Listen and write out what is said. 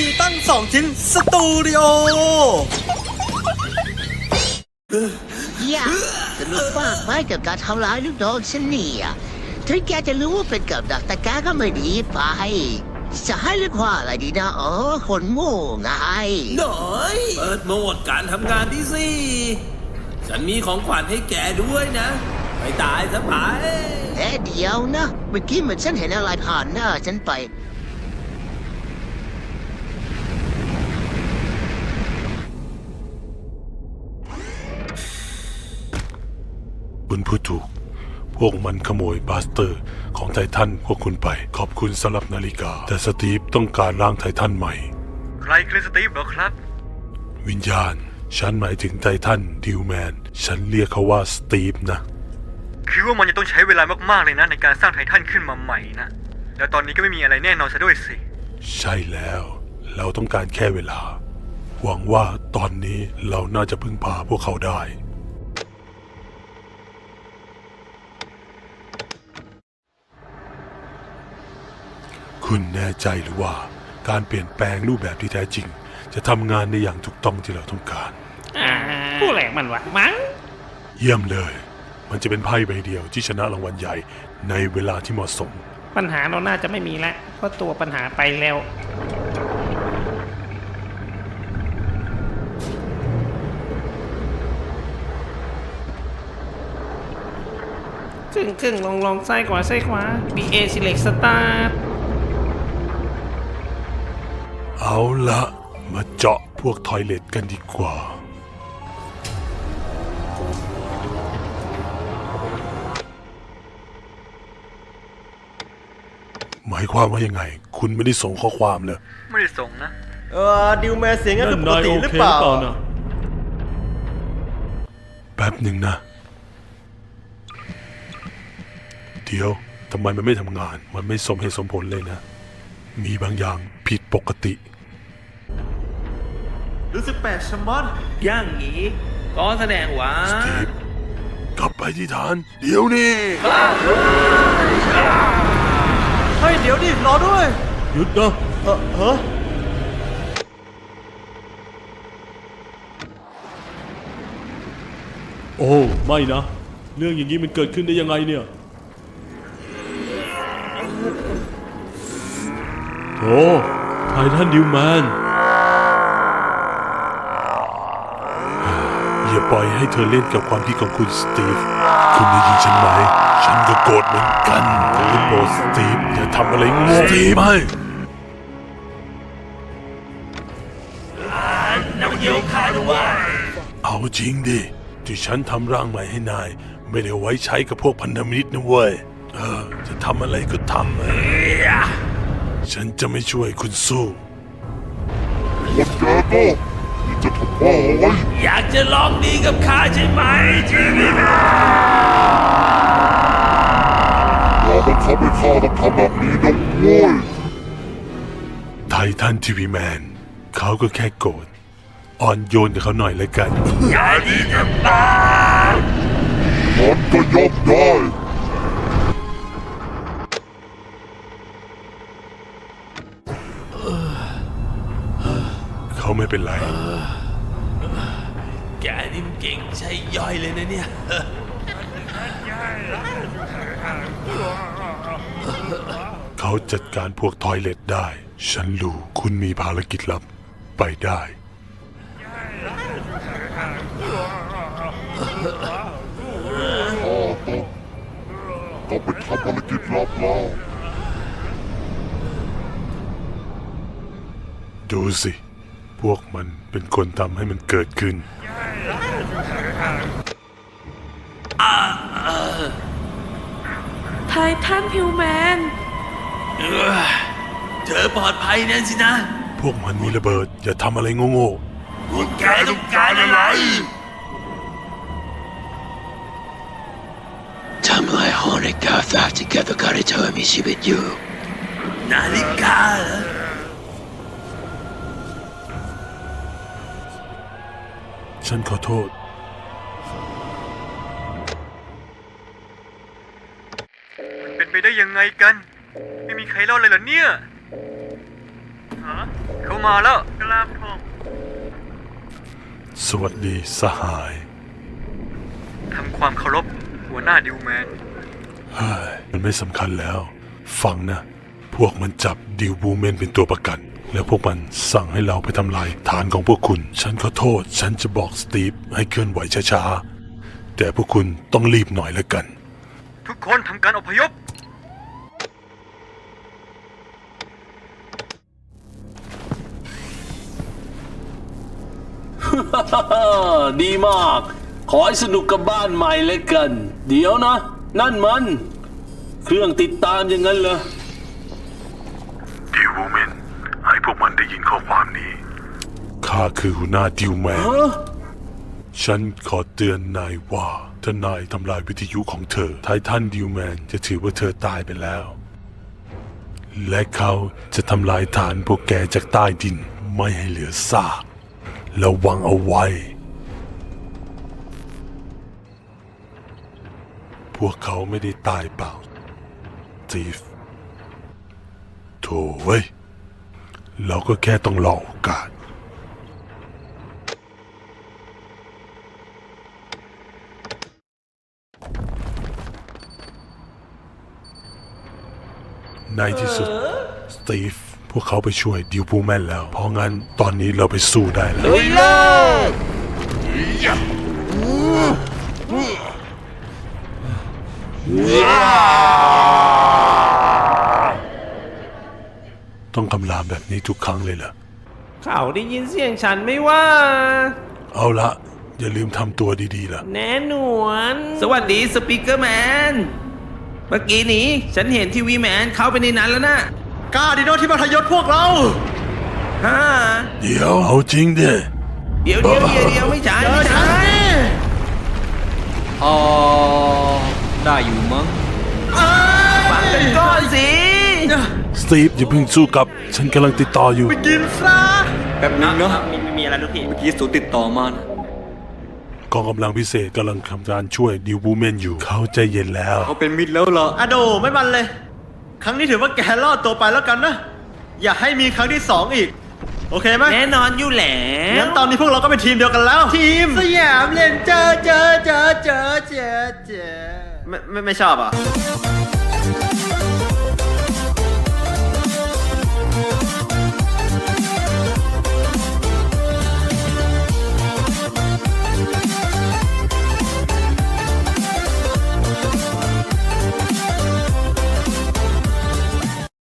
มีตั้ง2ชิ้นสตูดิโออย่าสนุกมากไหมกับการทำร้ายลูกน้องฉันเนี่ยถึงแกจะรู้ว่าเป็นกับดักแต่แกก็ไม่ดีไปจะให้เรียกว่าอะไรดีนะอ๋อคนโง่ไงหน่อยเปิดโหมดการทำงานที่สี่ฉันมีของขวัญให้แกด้วยนะไปตายซะไปแต่เดี๋ยวนะ เมื่อกี้เหมือนฉันเห็นอะไรผ่านหน้าฉันไป คุณผู้ถูก พวกมันขโมยบาสเตอร์ของไททันพวกคุณไป ขอบคุณสำหรับนาฬิกา แต่สตีฟต้องการร่างไททันใหม่ ใครคือสตีฟเหรอครับ วิญญาณ ฉันหมายถึงไททันดิวแมน ฉันเรียกเขาว่าสตีฟนะ คือว่ามันจะต้องใช้เวลามากๆเลยนะในการสร้างไททันขึ้นมาใหม่นะ แล้วตอนนี้ก็ไม่มีอะไรแน่นอนซะด้วยสิ ใช่แล้ว เราต้องการแค่เวลา หวังว่าตอนนี้เราน่าจะพึ่งพาพวกเขาได้ คุณแน่ใจหรือว่าการเปลี่ยนแปลงรูปแบบที่แท้จริง จะทำงานในอย่างถูกต้องที่เราต้องการ อ่าผู้แหลกมันวะมั้งเยี่ยมเลย มันจะเป็นไพ่ใบเดียวที่ชนะรางวัลใหญ่ในเวลาที่เหมาะสม ปัญหาเราน่าจะไม่มีแล้วเพราะตัวปัญหาไปแล้ว ครึ่งครึ่งลองลองซ้ายขวาซ้ายขวา BA select start เอาละมาเจาะพวกทอยเลตกันดีกว่า หมายความว่ายังไง คุณไม่ได้ส่งข้อความเลย ไม่ได้ส่งนะ เออดิวแมนเสียงงั้นเป็นปกติหรือเปล่าแป๊บหนึ่งนะ เดี๋ยวทำไมมันไม่ทำงาน มันไม่สมเหตุสมผลเลยนะ มีบางอย่างผิดปกติ รู้สึกแปลกชะมัดย่างนี้ก็แสดงว่าสตีฟกลับไปที่ฐาน เดี๋ยวนี้เฮ้ยเดี๋ยวดิรอด้วย หยุดนะเออเฮ้อโอ้ไม่นะ เรื่องอย่างนี้มันเกิดขึ้นได้ยังไงเนี่ยโอ้ไททันดิวแมน อย่าปล่อยให้เธอเล่นกับความคิดของคุณสตีฟ คุณได้ยินฉันไหม ฉันก็โกรธเหมือนกันแต่ได้โปรดสตีฟ อย่าทำอะไรโง่สตีฟไม่เอาจริงดิ ที่ฉันทำร่างใหม่ให้นาย ไม่ได้ไว้ใช้กับพวกพันธมิตรนะเว้ย เออ จะทำอะไรก็ทำเออฉันจะไม่ช่วยคุณสู้ อยากจะลองดีกับข้าใช่ไหมจีวีแมนไททันทีวีแมนเขาก็แค่โกรธอ่อนโยนกับเขาหน่อยแล้วกัน อย่าดีจะตาย เขาไม่เป็นไร แกนี่มันเก่งใช่ย่อยเลยนะเนี่ย เขาจัดการพวกทอยเลตได้ ฉันรู้คุณมีภารกิจลับ ไปได้ดูสิ พวกมันเป็นคนทำให้มันเกิดขึ้น ไททันฮิวแมนเธอปลอดภัยแน่สินะ พวกมันมีระเบิด อย่าทำอะไรโง่พวกแกต้องการอะไร ทำลายหอในกาแฟที่แกต้องการให้เธอมีชีวิตอยู่ นาฬิกาเหรอ ฉันขอโทษ เป็นไปได้ยังไงกัน ไม่มีใครรอดเลยเหรอเนี่ยฮะเขามาแล้วกราบผมสวัสดีสหาย ทำความเคารพหัวหน้าดิวแมน เฮ้ยมันไม่สำคัญแล้ว ฟังนะ พวกมันจับดิวบูเมนเป็นตัวประกัน แล้วพวกมันสั่งให้เราไปทำลายฐานของพวกคุณ ฉันขอโทษ ฉันจะบอกสตีฟให้เคลื่อนไหวช้าๆ แต่พวกคุณต้องรีบหน่อยแล้วกัน ทุกคนทำการอพยพ ดีมาก ขอให้สนุกกับบ้านใหม่เลยกัน เดี๋ยวนะ นั่นมัน เครื่องติดตามอย่างนั้นเหรอดิวบูเมนให้พวกมันได้ยินข้อความนี้ ข้าคือหัวหน้าดิวแมน ฉันขอเตือนนายว่าถ้านายทำลายวิทยุของเธอ ไททันดิวแมนจะถือว่าเธอตายไปแล้ว และเขาจะทำลายฐานพวกแกจากใต้ดินไม่ให้เหลือซากระวังเอาไว้ พวกเขาไม่ได้ตายเปล่าจีฟโถ่เว้ย เราก็แค่ต้องรอโอกาส ในที่สุด สตีฟ พวกเขาไปช่วยดิวพูแมนแล้ว เพราะงั้นตอนนี้เราไปสู้ได้แล้วต้องคำรามแบบนี้ทุกครั้งเลยเหรอ เขาได้ยินเสียงฉันไม่ว่า เอาละ อย่าลืมทำตัวดีๆล่ะ แน่นวน สวัสดีสปีกเกอร์แมน เมื่อกี้นี้ฉันเห็นทีวีแมนเข้าไปในนั้นแล้วนะกล้าดิโนที่มาทยศพวกเรา ฮ่าเดี๋ยวเอาจริงเด้เดี๋ยวเดี๋ยวเดี๋ยวเดี๋ยวไม่ใช่ไม่ใช่อ๋อได้อยู่มั้งฟังกันก่อนสิสตีฟอย่าเพิ่งสู้กับ ฉันกำลังติดต่ออยู่ ไปกินซะแป๊บนึงเนาะมีมีอะไรลูกพี่เมื่อกี้สูติดต่อมานะ กองกำลังพิเศษกำลังทำการช่วยดิวบูแมนอยู่ เขาใจเย็นแล้ว เขาเป็นมิตรแล้วเหรออะโดไม่มันเลย ครั้งนี้ถือว่าแกรอดตัวไปแล้วกันนะ อย่าให้มีครั้งที่สองอีก โอเคไหมแน่นอนอยู่แล้งั้วนตอนนี้พวกเราก็เป็นทีมเดียวกันแล้ว ทีม สยามเล่นเจอเจอเจอเจอเจอเจอไม่ไม่ไม่ชอบอะ